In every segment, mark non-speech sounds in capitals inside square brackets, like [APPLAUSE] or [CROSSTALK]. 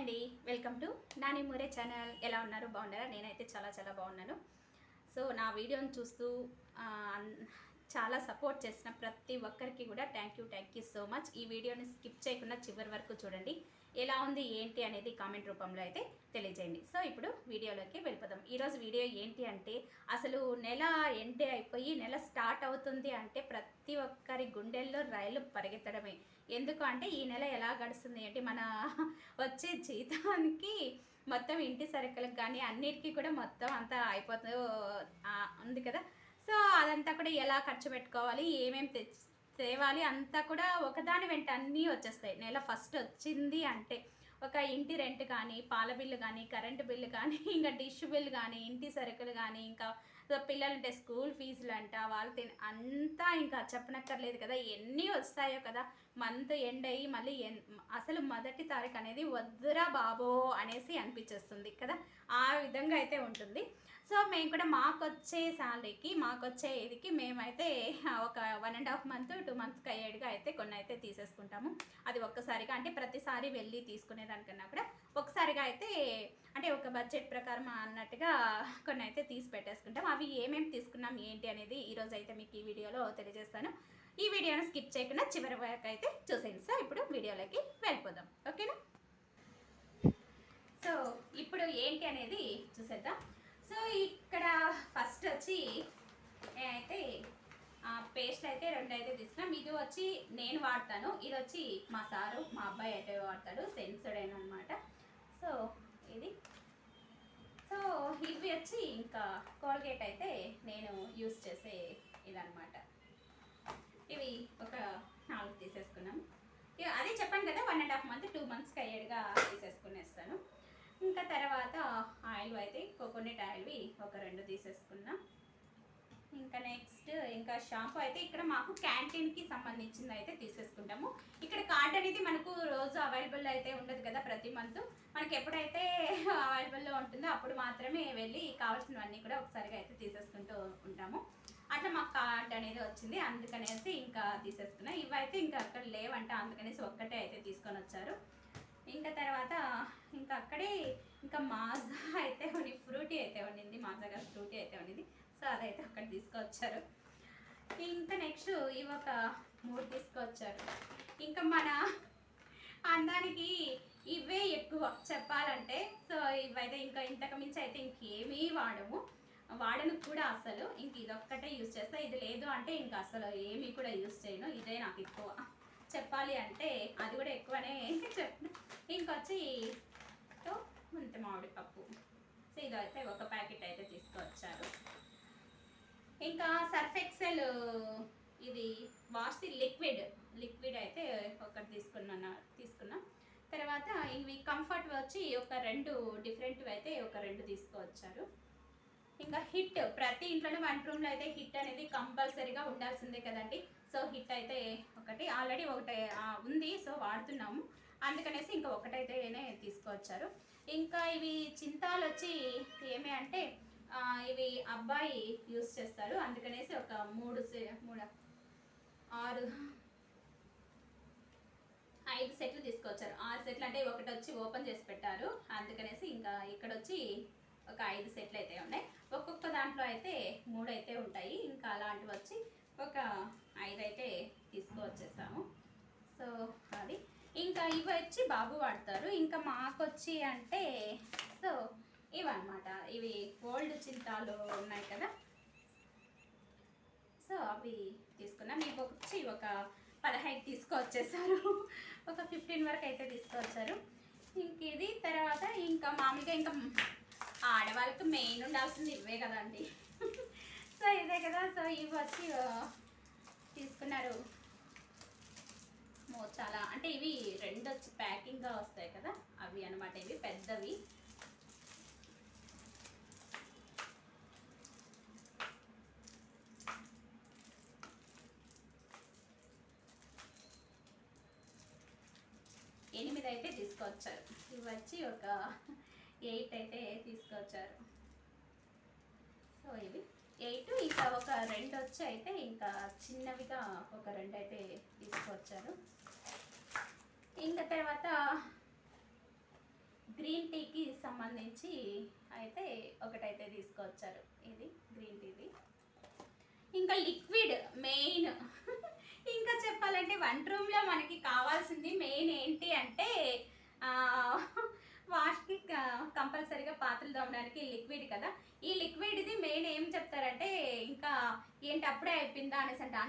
అండి. Welcome to Nani మూరే channel ఎలా ఉన్నారు? బాగున్నారా? నేనైతే చాలా చాలా బాగున్నాను. సో నా వీడియోని చూస్తూ చాలా సపోర్ట్ చేసిన ప్రతి ఒక్కరికి కూడా thank you thank you so much ఈ వీడియోని స్కిప్ చేయకుండా చివరి వరకు చూడండి. ఎలా ఉంది ఏంటి అనేది కామెంట్ రూపంలో అయితే తెలియజేయండి. సో ఇప్పుడు వీడియోలోకి ఈరోజు వీడియో ఏంటి అంటే అసలు నెల ఎండే అయిపోయి నెల స్టార్ట్ అవుతుంది అంటే ప్రతి ఒక్కరి గుండెల్లో రైలు పరిగెత్తడమే. ఎందుకు అంటే ఈ నెల ఎలా గడుస్తుంది ఏంటి మన వచ్చే జీతానికి మొత్తం ఇంటి సరుకులకు కానీ అన్నిటికీ కూడా మొత్తం అంతా అయిపోతుంది ఉంది కదా. సో అదంతా కూడా ఎలా ఖర్చు పెట్టుకోవాలి ఏమేమి తెచ్చి తేవాలి అంతా కూడా ఒకదాని వెంట అన్నీ వచ్చేస్తాయి. నెల ఫస్ట్ వచ్చింది అంటే ఒక ఇంటి రెంట్ కానీ పాల బిల్లు కానీ కరెంటు బిల్లు కానీ [LAUGHS] ఇంకా డిష్ బిల్ కానీ ఇంటి సరుకులు కానీ ఇంకా పిల్లలంటే స్కూల్ ఫీజులు అంట వాళ్ళు తిన అంతా ఇంకా చెప్పనక్కర్లేదు కదా. ఎన్ని వస్తాయో కదా. మంత్ ఎండ్ అయ్యి మళ్ళీ ఎన్ అసలు మొదటి తారీఖు అనేది వద్దురా బాబో అనేసి అనిపించేస్తుంది కదా. ఆ విధంగా అయితే ఉంటుంది. సో మేము కూడా మాకు వచ్చే శాలరీకి మాకు వచ్చే ఇదికి మేమైతే ఒక one and half month two మంత్స్కి అయ్యేడుగా అయితే కొన్ని అయితే తీసేసుకుంటాము. అది ఒక్కసారిగా అంటే ప్రతిసారి వెళ్ళి తీసుకునేదానికన్నా కూడా ఒకసారిగా అయితే అంటే ఒక బడ్జెట్ ప్రకారం అన్నట్టుగా కొన్ని అయితే తీసి పెట్టేసుకుంటాం. అవి ఏమేమి తీసుకున్నాం ఏంటి అనేది ఈరోజు అయితే మీకు ఈ వీడియోలో తెలియజేస్తాను. ఈ వీడియోను స్కిప్ చేయకుండా చివరి వరకు అయితే చూసేయండి సో ఇప్పుడు వీడియోలోకి వెళ్ళిపోదాం. ఓకేనా? సో ఇప్పుడు ఏంటి అనేది చూసేద్దాం. సో ఇక్కడ ఫస్ట్ వచ్చి అయితే పేస్ట్ అయితే రెండు అయితే తీసుకున్నాం. ఇది వచ్చి నేను వాడతాను. ఇది వచ్చి మా సారు మా అబ్బాయి అయితే వాడతాడు. సెన్సర్డ్ అనమాట సో ఇది. సో ఇవి వచ్చి ఇంకా కోల్గేట్ అయితే నేను యూస్ చేసే ఇదనమాట ఇవి ఒక నాలుగు తీసేసుకున్నాం. అదే చెప్పాను కదా one and half month two మంత్స్కి అయ్యేడుగా తీసేసుకునేస్తాను. ఇంకా తర్వాత ఆయిల్ అయితే కోకోనట్ ఆయిల్వి ఒక రెండు తీసేసుకున్నా. ఇంకా నెక్స్ట్ ఇంకా షాంపూ అయితే ఇక్కడ మాకు క్యాంటీన్కి సంబంధించింది అయితే తీసేసుకుంటాము. ఇక్కడ కార్డ్ అనేది మనకు రోజు అవైలబుల్ అయితే ఉండదు కదా ప్రతి మంత్ మనకి ఎప్పుడైతే అవైలబుల్లో ఉంటుందో అప్పుడు మాత్రమే వెళ్ళి కావాల్సినవన్నీ కూడా ఒకసారిగా అయితే తీసేసుకుంటూ ఉంటాము. అట్లా మాకు కార్డ్ అనేది వచ్చింది. అందుకనేసి ఇంకా తీసేసుకున్నా. ఇవైతే ఇంకా అక్కడ లేవంట. అందుకనేసి ఒక్కటే అయితే తీసుకొని వచ్చారు. ఇంకా తర్వాత ఇంకా అక్కడే ఇంకా మాజా [LAUGHS] అయితే ఉండి ఫ్రూటీ అయితే ఉండింది మాజాగా సో అదైతే అక్కడ తీసుకొచ్చారు. ఇంకా నెక్స్ట్ ఇవి ఒక మూడు తీసుకొచ్చారు. ఇంకా మన అందానికి ఇవే ఎక్కువ చెప్పాలంటే సో ఇవైతే ఇంకా ఇంతకు మించి అయితే ఇంకేమీ వాడము. వాడను కూడా అసలు ఇంక ఇదొక్కటే యూజ్ చేస్తా. ఇది లేదు అంటే ఇంకా అసలు ఏమీ కూడా యూస్ చేయను. ఇదే నాకు ఎక్కువ చెప్పాలి అంటే అది కూడా ఎక్కువనే చెప్తాను ఇంకొచ్చి ముంత మామిడి పప్పు సో ఇదైతే ఒక ప్యాకెట్ అయితే తీసుకొచ్చారు. ఇంకా సర్ఫ్ ఎక్సెల్ ఇది వాష్ ది లిక్విడ్ లిక్విడ్ అయితే ఒకటి తీసుకున్నాను తీసుకున్నా. తర్వాత ఇవి కంఫర్ట్ వచ్చి ఒక రెండు డిఫరెంట్ అయితే ఒక రెండు తీసుకువచ్చారు. ఇంకా హిట్ ప్రతి ఇంట్లోనే వన్ రూమ్లో అయితే హిట్ అనేది కంపల్సరీగా ఉండాల్సిందే కదండి. సో హిట్ అయితే ఒకటి ఆల్రెడీ ఒకటి ఉంది సో వాడుతున్నాము. అందుకనేసి ఇంకా ఒకటైతేనే తీసుకువచ్చారు. ఇంకా ఇవి చింతాలు వచ్చి ఏమి అంటే ఇవి అబ్బాయి యూస్ చేస్తారు. అందుకనేసి ఒక మూడు సె- మూడు ఆరు ఐదు సెట్లు తీసుకొచ్చారు. ఆరు సెట్లు అంటే ఒకటి వచ్చి ఓపెన్ చేసి పెట్టారు. అందుకనేసి ఇంకా ఇక్కడ వచ్చి ఒక ఐదు సెట్లు అయితే ఉన్నాయి. ఒక్కొక్క దాంట్లో అయితే మూడు అయితే ఉంటాయి. ఇంకా అలాంటివి వచ్చి ఒక ఐదు అయితే తీసుకువచ్చేసాము సో అది. ఇంకా ఇవి వచ్చి బాబు వాడతారు. ఇంకా మాకు వచ్చి అంటే సో ఇవన్నమాట. ఇవి కోల్డ్ చింతాలు ఉన్నాయి కదా. సో అవి తీసుకున్నాం. మీకు వచ్చి ఒక పదహైదు తీసుకొచ్చేసారు. ఒక ఫిఫ్టీన్ వరకు అయితే తీసుకొచ్చారు. ఇంక ఇది తర్వాత ఇంకా మామూలుగా ఇంకా ఆడవాళ్ళకి మెయిన్ ఉండాల్సింది ఇవే కదండి. సో ఇదే కదా. సో ఇవి వచ్చి తీసుకున్నారు. మో చాలా అంటే ఇవి రెండు వచ్చి ప్యాకింగ్గా వస్తాయి కదా. అవి అనమాట ఇవి పెద్దవి. ఎనిమిది అయితే తీసుకొచ్చారు. ఇవి వచ్చి ఒక ఎయిట్ అయితే తీసుకొచ్చారు. సో ఇవి ఎయిట్ ఇంకా ఒక రెండు వచ్చి అయితే ఇంకా చిన్నవిగా ఒక రెండు అయితే తీసుకొచ్చారు. ఇంకా తర్వాత గ్రీన్ టీకి సంబంధించి అయితే ఒకటైతే తీసుకొచ్చారు. ఇది గ్రీన్ టీది. ఇంకా లిక్విడ్ మెయిన్ ఫ్రంట్ రూమ్లో మనకి కావాల్సింది మెయిన్ ఏంటి అంటే వాష్కి కంపల్సరీగా పాత్రలు తోమడానికి లిక్విడ్ కదా. ఈ లిక్విడ్ ఇది మెయిన్ ఏం చెప్తారంటే ఇంకా ఏంటి అప్పుడే అయిపోయిందా అనేసి అంటే.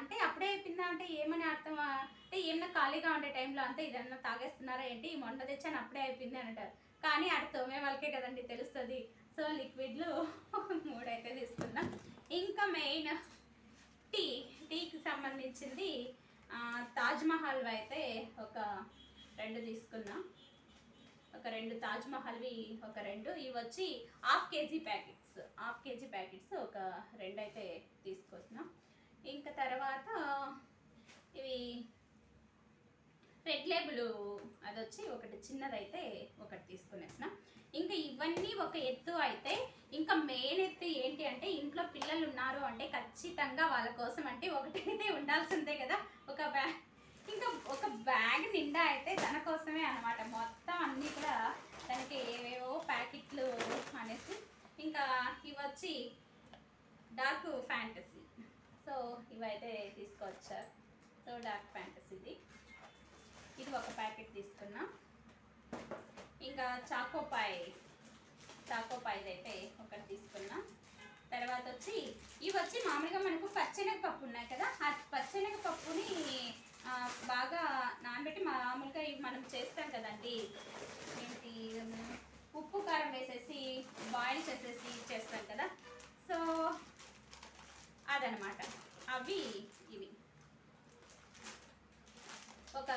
అంటే అప్పుడే అయిపోయిందా అంటే ఏమని అర్థం అంటే ఏమన్నా ఖాళీగా ఉండే టైంలో అంతా ఇదన్నా తాగేస్తున్నారా ఏంటి? మొన్న తెచ్చాను అప్పుడే అయిపోయింది అని అంటారు. కానీ అక్కడ తోమే వాళ్ళకే కదండి తెలుస్తుంది. సో లిక్విడ్లు మూడు అయితే తీసుకున్నాం. ఇంకా మెయిన్ టీ టీకి సంబంధించింది తాజ్మహల్ అయితే ఒక రెండు తీసుకున్నా. ఒక రెండు తాజ్మహల్వి ఒక రెండు. ఇవి వచ్చి half KG packets. Half KG packets ఒక రెండు అయితే తీసుకొస్తున్నాం ఇంకా తర్వాత ఇవి రెడ్ లేబుల్ అది వచ్చి ఒకటి చిన్నదైతే ఒకటి తీసుకునేసిన. ఇంకా ఇవన్నీ ఒక ఎత్తు అయితే ఇంకా మెయిన్ ఎత్తు ఏంటి అంటే ఇంట్లో పిల్లలు ఉన్నారు అంటే ఖచ్చితంగా వాళ్ళ కోసం అంటే ఒకటైతే ఉండాల్సిందే కదా. ఒక బ్యాగ్ ఇంకా ఒక బ్యాగ్ నిండా అయితే తన కోసమే అనమాట మొత్తం అన్నీ కూడా తనకి ఏవేవో ప్యాకెట్లు అనేసి. ఇంకా ఇవి వచ్చి డార్క్ ఫ్యాంటసీ. సో ఇవైతే తీసుకొచ్చారు. సో డార్క్ ఫ్యాంటసీది. వచ్చేసి ఒక ప్యాకెట్ తీసుకున్నా. ఇంకా చాకోపాయ్ చాకోపాయ్ అయితే ఒకటి తీసుకున్నా. తర్వాత వచ్చి ఇవి వచ్చి మామూలుగా మనకు పచ్చెనగపప్పు ఉన్నాయి కదా ఆ పచ్చెనగపప్పుని బాగా నానబెట్టి మామూలుగా ఇవి మనం చేస్తాం కదండి. ఏంటి ఉప్పు కారం వేసేసి బాయిల్ చేసేసి చేస్తాం కదా. సో అదనమాట. అవి ఇవి ఒక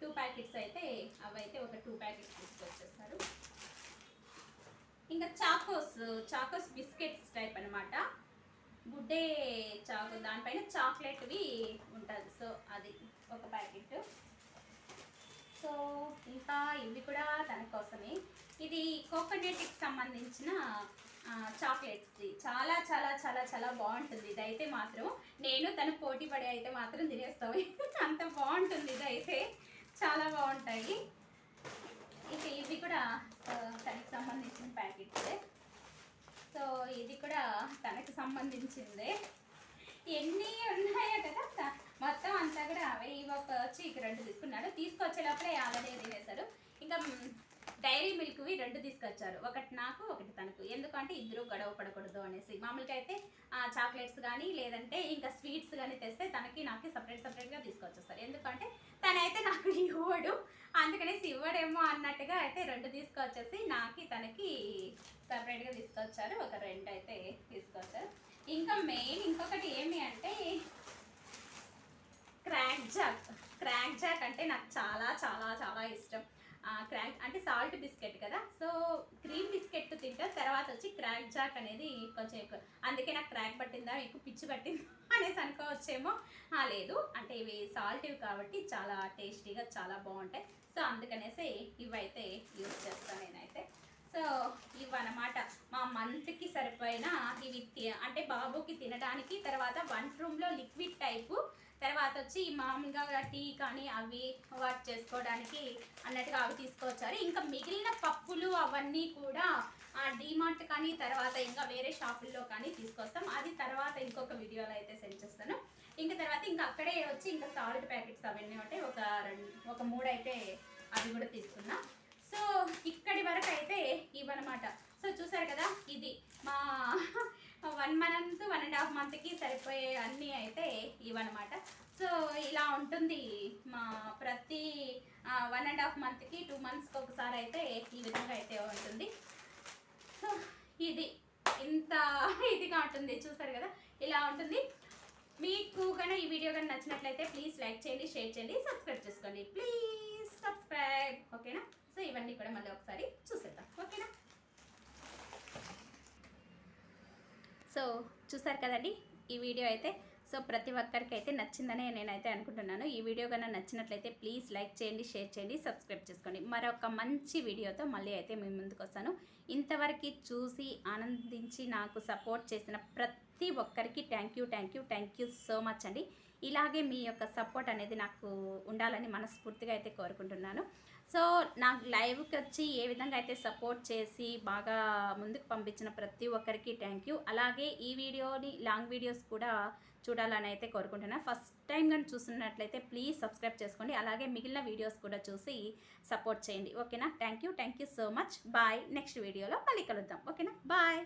టూ ప్యాకెట్స్ అయితే అవైతే ఒక టూ ప్యాకెట్స్ తీసుకొచ్చేస్తారు ఇంకా చాకోస్ బిస్కెట్స్ టైప్ అనమాట గుడ్డే చాకు దానిపైన చాక్లెట్వి ఉంటుంది. సో అది ఒక ప్యాకెట్. సో ఇంకా ఇవి కూడా తన కోసమే. ఇది కోకోనట్కి సంబంధించిన చాక్లెట్స్ది. చాలా చాలా చాలా చాలా బాగుంటుంది. ఇదైతే మాత్రం నేను తను పోటీ పడి అయితే మాత్రం తినేస్తాం [LAUGHS] అంత బాగుంటుంది ఇదైతే. చాలా బాగుంటాయి. ఇక ఇది కూడా దానికి తనకి సంబంధించిన ప్యాకెట్సే. సో ఇది కూడా తనకు సంబంధించిందే. ఎన్ని ఉన్నాయో కదా? మొత్తం అంతా కూడా అవే ఇవి ఒక వచ్చి ఇక రెండు తీసుకున్నాడు. తీసుకొచ్చేటప్పుడే ఆల్రెడీ తినేశారు. డైరీ మిల్క్వి రెండు తీసుకొచ్చారు. ఒకటి నాకు ఒకటి తనకు. ఎందుకంటే ఇద్దరు గొడవ పడకూడదు అనేసి. మామూలుగా అయితే చాక్లెట్స్ కానీ లేదంటే ఇంకా స్వీట్స్ కానీ తెస్తే తనకి నాకు సపరేట్ సపరేట్గా తీసుకొచ్చేస్తారు. ఎందుకంటే తనైతే నాకు ఇవ్వడు. అందుకనేసి ఇవ్వడేమో అన్నట్టుగా అయితే రెండు తీసుకొచ్చేసి నాకు తనకి సపరేట్గా తీసుకొచ్చారు. ఒక రెండు అయితే తీసుకొచ్చారు. ఇంకా మెయిన్ ఇంకొకటి ఏమి అంటే క్రాక్ జాక్. క్రాక్ జాక్ అంటే నాకు చాలా చాలా చాలా ఇష్టం. క్రాక్ అంటే సాల్ట్ బిస్కెట్ కదా. సో క్రీమ్ బిస్కెట్ తింటారు తర్వాత వచ్చి క్రాక్ జాక్ అనేది కొంచెం ఎక్కువ. అందుకే నాకు క్రాక్ పట్టిందా ఎక్కువ పిచ్చి పట్టిందా [LAUGHS] అనేసి అనుకోవచ్చేమో. లేదు. అంటే ఇవి సాల్టివి కాబట్టి చాలా టేస్టీగా చాలా బాగుంటాయి. సో అందుకనేసి ఇవైతే యూజ్ చేస్తాను నేనైతే. సో ఇవన్నమాట మా మంత్కి సరిపోయిన ఇవి తి- అంటే బాబుకి తినడానికి తర్వాత వన్ రూమ్లో లిక్విడ్ టైపు తర్వాత వచ్చి మామూలుగా టీ కానీ అవి వాటి చేసుకోవడానికి అన్నట్టుగా అవి తీసుకొచ్చారు. ఇంకా మిగిలిన పప్పులు అవన్నీ కూడా డిమార్ట్ కానీ తర్వాత ఇంకా వేరే షాపుల్లో కానీ తీసుకొస్తాం. అది తర్వాత ఇంకొక వీడియోలో అయితే సెండ్ చేస్తాను. ఇంకా తర్వాత ఇంకా అక్కడే వచ్చి ఇంకా సాల్ట్ ప్యాకెట్స్ అవన్నీ ఉంటాయి. ఒక రెండు ఒక మూడు అయితే అవి కూడా తీసుకున్నా. సో ఇక్కడి వరకు అయితే ఇవన్నమాట. సో చూసారు కదా ఇది మా one month one and half మంత్కి సరిపోయే అన్నీ అయితే ఇవన్నమాట సో ఇలా ఉంటుంది మా ప్రతి వన్ అండ్ హాఫ్ మంత్కి టూ మంత్స్కి ఒకసారి అయితే ఈ విధంగా అయితే ఉంటుంది. సో ఇది ఇంత [LAUGHS] ఇదిగా ఉంటుంది చూసారు కదా? ఇలా ఉంటుంది. మీకు కానీ ఈ వీడియో కానీ నచ్చినట్లయితే ప్లీజ్ లైక్ చేయండి షేర్ చేయండి సబ్స్క్రైబ్ చేసుకోండి. Please subscribe. ఓకేనా? సో ఇవన్నీ కూడా మళ్ళీ ఒకసారి చూసేద్దాం. ఓకేనా? సో చూసారు కదండి ఈ వీడియో అయితే. సో ప్రతి ఒక్కరికి అయితే నచ్చిందనే నేనైతే అనుకుంటున్నాను. ఈ వీడియో కన్నా నచ్చినట్లయితే ప్లీజ్ లైక్ చేయండి షేర్ చేయండి సబ్స్క్రైబ్ చేసుకోండి. మరొక మంచి వీడియోతో మళ్ళీ అయితే మీ ముందుకు వస్తాను. ఇంతవరకు చూసి ఆనందించి నాకు సపోర్ట్ చేసిన ప్రతి ఒక్కరికి thank you thank you thank you so much అండి. ఇలాగే మీ యొక్క సపోర్ట్ అనేది నాకు ఉండాలని మనస్ఫూర్తిగా అయితే కోరుకుంటున్నాను. సో నాకు లైవ్కి వచ్చి ఏ విధంగా అయితే సపోర్ట్ చేసి బాగా ముందుకు పంపించిన ప్రతి ఒక్కరికి థ్యాంక్ యూ. అలాగే ఈ వీడియోని లాంగ్ వీడియోస్ కూడా చూడాలని అయితే కోరుకుంటున్నాను ఫస్ట్ టైం కానీ చూస్తున్నట్లయితే ప్లీజ్ సబ్స్క్రైబ్ చేసుకోండి. అలాగే మిగిలిన వీడియోస్ కూడా చూసి సపోర్ట్ చేయండి. ఓకేనా? Thank you. Thank you so much. Bye. Next వీడియోలో మళ్ళీ కలుద్దాం. ఓకేనా? బాయ్.